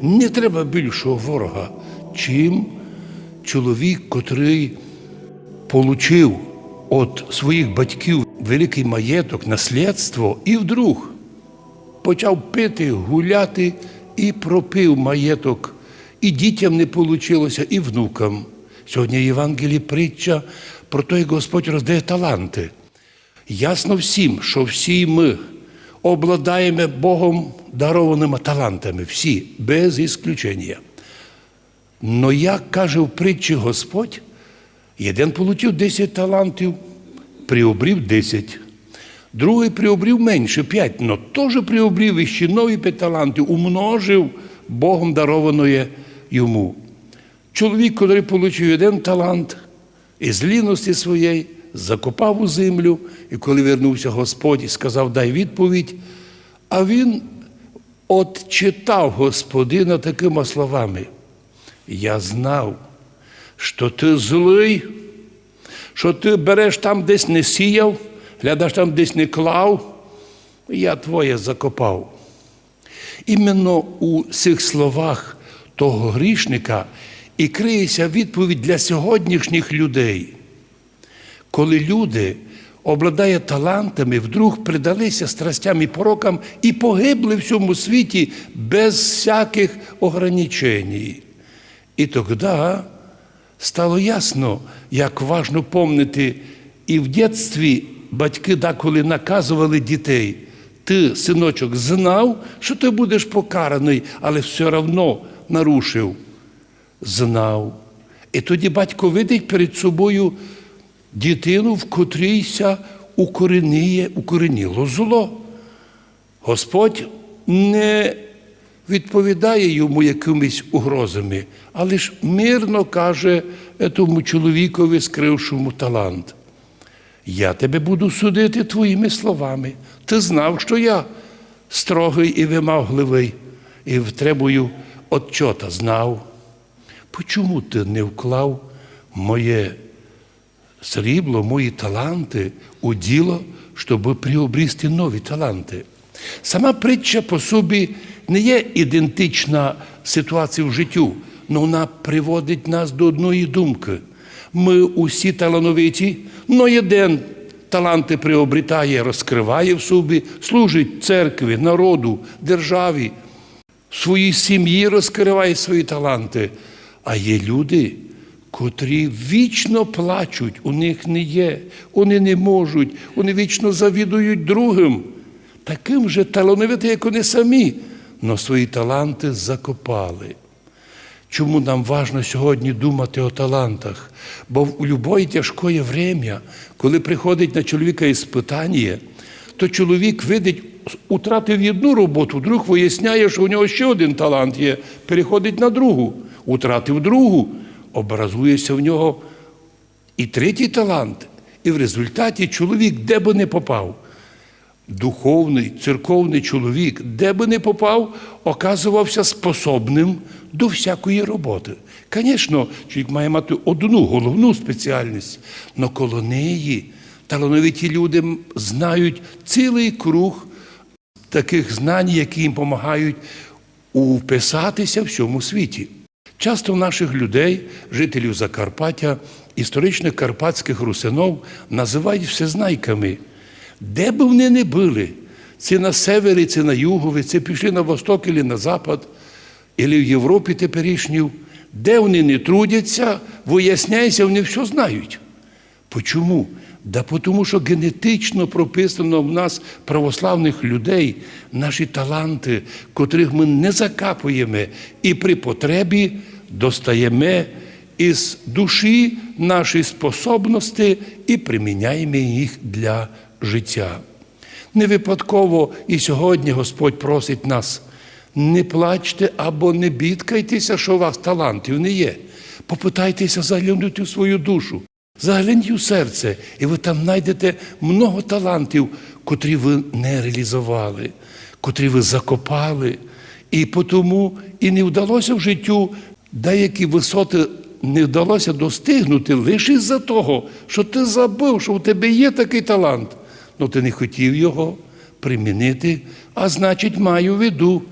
Не треба більшого ворога, чим чоловік, котрий получив від своїх батьків великий маєток, наслідство, і вдруг почав пити, гуляти і пропив маєток. І дітям не вийшло, і внукам. Сьогодні Євангелії притча про як Господь роздає таланти. Ясно всім, що всі ми обладаємо Богом дарованими талантами, всі, без ісключення. Но як каже в притчі Господь, один отримав 10 талантів, приобрів 10. Другий приобрів менше 5, але теж приобрів іще нові 5 талантів, умножив Богом дарованої йому. Чоловік, який отримав один талант, із ліності своєї закопав у землю, і коли вернувся Господь і сказав, дай відповідь, а він от читав Господина такими словами. Я знав, що ти злий, що ти береш там десь не сіяв, глядаш там десь не клав, я твоє закопав. Іменно у цих словах того грішника і криється відповідь для сьогоднішніх людей. Коли люди, обладає талантами, вдруг придалися страстям і порокам і погибли в цьому світі без всяких ограничень. І тоді стало ясно, як важно помнити, і в дитинстві батьки деколи наказували дітей. Ти, синочок, знав, що ти будеш покараний, але все одно нарушив. Знав. І тоді батько видить перед собою дитину, в котрійся укореніє, укореніло зло. Господь не відповідає йому якимись угрозами, але ж мирно каже тому чоловікові, скрившому талант. Я тебе буду судити твоїми словами. Ти знав, що я строгий і вимогливий, і требую отчота. Знав. Почому ти не вклав моє срібло, мої таланти у діло, щоб приобрісти нові таланти? Сама притча по собі не є ідентична ситуації в життю, але вона приводить нас до одної думки. Ми усі талановиті, але один таланти приобретає, розкриває в собі, служить церкві, народу, державі, своїй сім'ї розкриває свої таланти. А є люди, котрі вічно плачуть, у них не є, вони не можуть, вони вічно завідують другим, таким же талановитим, як вони самі, але свої таланти закопали. Чому нам важно сьогодні думати о талантах? Бо в будь-яке тяжке время, коли приходить на чоловіка іспитання, то чоловік видить, утратив одну роботу, друг виясняє, що у нього ще один талант є, переходить на другу, утратив другу, образується в нього і третій талант. І в результаті чоловік, де би не попав, духовний, церковний чоловік, де би не попав, оказувався способним до всякої роботи. Звісно, чоловік має мати одну головну спеціальність, але коло неї талановиті люди знають цілий круг таких знань, які їм допомагають вписатися в цьому світі. Часто наших людей, жителів Закарпаття, історичних карпатських русинов, називають всезнайками. Де б вони не були, це на севері, це на югові, це пішли на восток або на запад, або в Європі теперішню, де вони не трудяться, виясняється, вони все знають. Почому? Да тому що генетично прописано в нас православних людей наші таланти, котрих ми не закапуємо, і при потребі достаємо із душі наші способності і приміняємо їх для життя. Не випадково і сьогодні Господь просить нас, не плачте або не бідкайтеся, що у вас талантів не є. Попитайтеся заглянути в свою душу, загляньте у серце, і ви там знайдете много талантів, котрі ви не реалізували, котрі ви закопали. І тому і не вдалося в життю деякі висоти не вдалося достигнути лише із-за того, що ти забув, що у тебе є такий талант. Ну ти не хотів його примінити, а значить, маю в виду,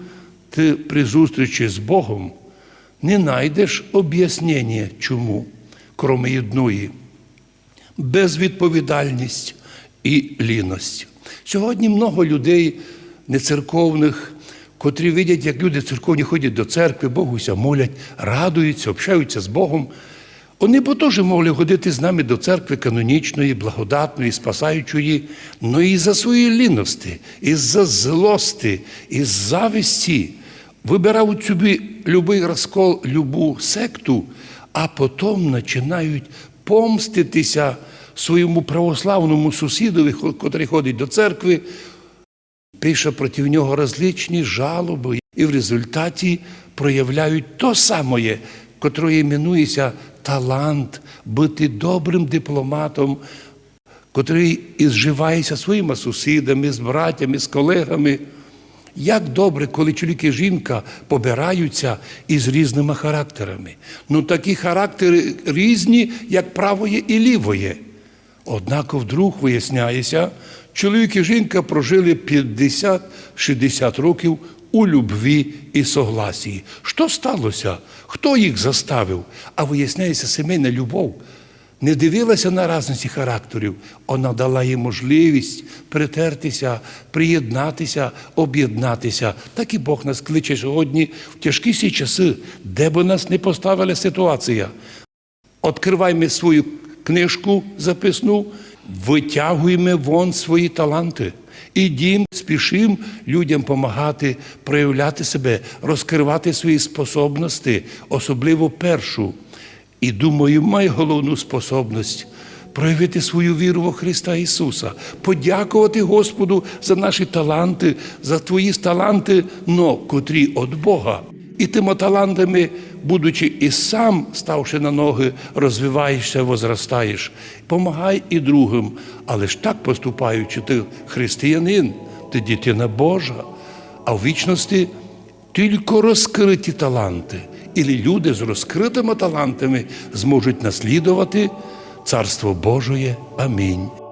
ти при зустрічі з Богом не знайдеш об'яснення чому, крім одної безвідповідальність і ліність. Сьогодні много людей нецерковних, котрі видять, як люди церковні ходять до церкви, Богуся молять, радуються, общаються з Богом. Вони б теж могли ходити з нами до церкви канонічної, благодатної, спасаючої, але і за свої ліності, і за злости, і зависті вибирають собі любий розкол, любу секту, а потім починають помститися своєму православному сусідові, котрий ходить до церкви, пише проти нього розличні жалоби, і в результаті проявляють то саме, котре іменується талант бути добрим дипломатом, котрий і зживається своїми сусідами, з братями, з колегами. Як добре, коли чоловік і жінка побираються із різними характерами. Ну такі характери різні, як правоє і лівоє. Однак вдруг виясняється, чоловік і жінка прожили 50-60 років у любві і согласії. Що сталося? Хто їх заставив? А виясняється, сімейна любов не дивилася на різниці характерів, вона дала їй можливість притертися, приєднатися, об'єднатися. Так і Бог нас кличе сьогодні в тяжкі сі часи, де б нас не поставила ситуація. Откриваймо свою книжку записну, витягуємо вон свої таланти. Ідім, спішим людям допомагати, проявляти себе, розкривати свої способності, особливо першу. І думаю, має головну способність проявити свою віру во Христа Ісуса, подякувати Господу за наші таланти, за твої таланти, но котрі від Бога. І тими талантами, будучи і сам ставши на ноги, розвиваєшся, возростаєш. Помагай і другим. Але ж так поступаючи, ти християнин, ти дитина Божа, а в вічності тільки розкриті таланти. І люди з розкритими талантами зможуть наслідувати Царство Божоє. Амінь.